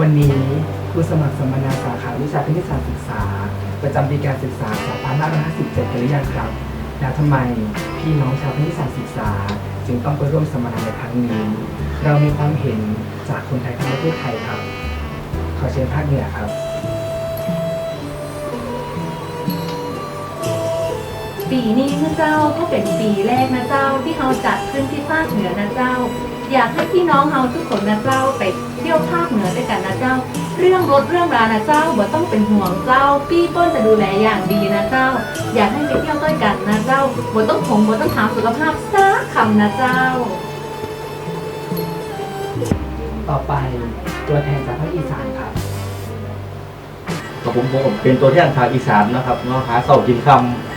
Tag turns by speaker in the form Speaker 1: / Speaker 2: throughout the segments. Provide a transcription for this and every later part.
Speaker 1: วันนี้ผู้สมัครสมมนาสาขาวิชาคณิตศาสตร์ศึกษา ประจำปีการศึกษา 2557กันหรือยังครับ แล้วทำไมพี่น้องชาวคณิตศาสตร์ศึกษา จึงต้องไปร่วมสัมมนาในครั้งนี้ เรามีความเห็นจากคนไทยทั้งประเทศไทยครับ ขอเชิญภาคเหนือครับ
Speaker 2: ปีนี้นะเจ้าก็เป็นปีแรกนะเจ้าที่เราจัดขึ้นที่ภาคเหนือนะเจ้า อยากให้พี่น้องเราทุกคนนะเจ้าไปเที่ยวภาคเหนือด้วยกันนะเจ้า เรื่องรถเรื่องรานะเจ้าบ่ต้องเป็นห่วงเจ้า พี่เปิ้ลจะดูแลอย่างดีนะเจ้า อยากให้ไปเที่ยวด้วยกันนะเจ้าบ่ต้องผงบ่ต้องถามสุขภาพสักคำนะเจ้า
Speaker 1: ต่อไปตัวแทนจากภาคอีสานครับ
Speaker 3: กับผมผมเป็นตัวแทนภาคอีสานนะครับเนาะหาเสากินคำ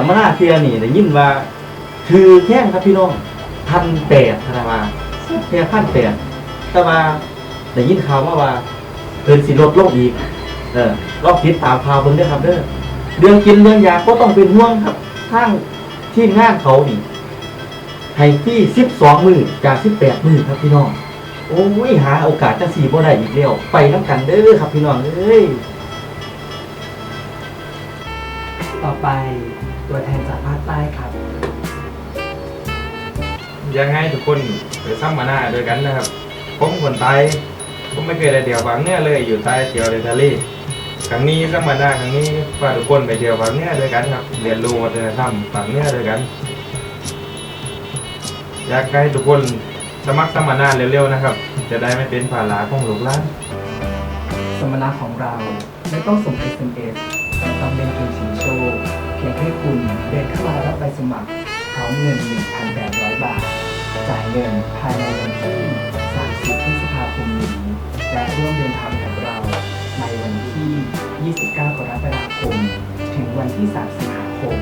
Speaker 3: สัมมนาเทียนี่ได้ยินว่า คือแท่งครับพี่น้องพันแปดธนามาแค่พันแปดแต่ว่าได้ยินข่าวมาว่าเกินสิลดลงอีก เออรอบติดตามข่าวเพิ่งได้อครับเด้อเรื่องกินเรื่องยาก็ต้องเป็นห่วงครับทางทีมงานเขานี่ให้ที่สิบสองมือจากสิบแปดมือครับพี่น้อง โอ้ยหาโอกาสจะสีบ่ได้อีกแล้วไปน้ำกันเด้อครับพี่น้องเอ้ย
Speaker 1: ต่อไปตัวแทนจากภาคใต้ครับ
Speaker 4: ยังไงทุกคนไปซ้ำมาหน้าด้วยกันนะครับ ผมคนไทยผมไม่เคยได้เที่ยวฝั่งเนี่ยเลยอยู่ใต้เที่ยวในทะเลครั้งนี้ซ้ำมาหน้าครั้งนี้พาทุกคนไปเที่ยวฝั่งเนี่ยด้วยกันครับ เรียนรู้วัฒนธรรมฝั่งเนี่ยด้วยกัน อยากให้ทุกคนสมัครซ้ำมาหน้าเร็วๆนะครับ จะได้ไม่เป็นภาระของลูกหลาน
Speaker 1: สัมมนาของเราไม่ต้องส่ง SMS แต่ต้องเป็นคุณชิงโชคเพียงแค่คุณเดินเข้ามารับใบสมัครพร้อมเงิน 1,800 บาท จ่ายเงินภายในวันที่ 30 พฤษภาคมนี้ และร่วมเดินทางกับเรา ในวันที่ 29 กรกฎาคม ถึงวันที่ 3 สิงหาคม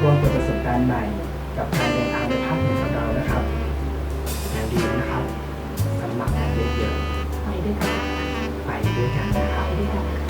Speaker 1: ร่วมเปิดประสบการณ์ใหม่ กับการเดินทางในภาคเหนือกับเรานะครับแล้วดีนะครับสมัครกันเยอะ
Speaker 2: ไปด้วยกัน
Speaker 1: ๆไปด้วยกันนะครับ